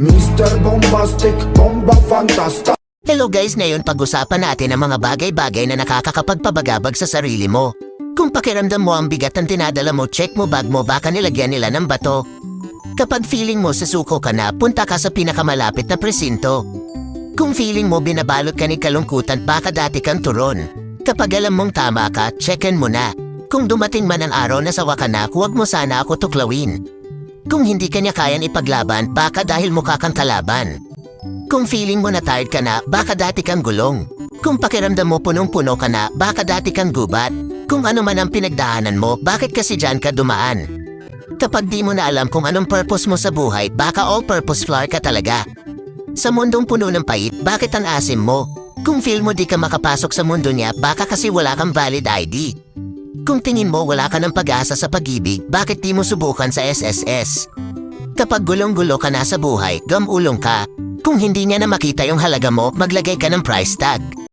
Mr. Bombastic, Bomba Fantasta Hello guys, ngayon pag-usapan natin ang mga bagay-bagay na nakakakapagpabagabag sa sarili mo. Kung pakiramdam mo ang bigat ng tinadala mo, check mo bag mo baka nilagyan nila ng bato. Kapag feeling mo susuko ka na, punta ka sa pinakamalapit na presinto. Kung feeling mo binabalot ka ni kalungkutan, baka dati kang turon. Kapag alam mong tama ka, checkin mo na. Kung dumating man ang araw na sawa ka na, huwag mo sana ako tuklawin. Kung hindi kanya kayang ipaglaban, baka dahil mukha kang kalaban. Kung feeling mo na tired ka na, baka dati kang gulong. Kung pakiramdam mo punong-puno ka na, baka dati kang gubat. Kung ano man ang pinagdaanan mo, bakit kasi dyan ka dumaan? Kapag di mo na alam kung anong purpose mo sa buhay, baka all-purpose flower ka talaga. Sa mundong puno ng pait, bakit ang asim mo? Kung feel mo di ka makapasok sa mundo niya, baka kasi wala kang valid ID. Kung tingin mo wala ka ng pag-asa sa pag-ibig, bakit di mo subukan sa SSS? Kapag gulong-gulo ka na sa buhay, gamulong ka. Kung hindi niya na makita yung halaga mo, maglagay ka ng price tag.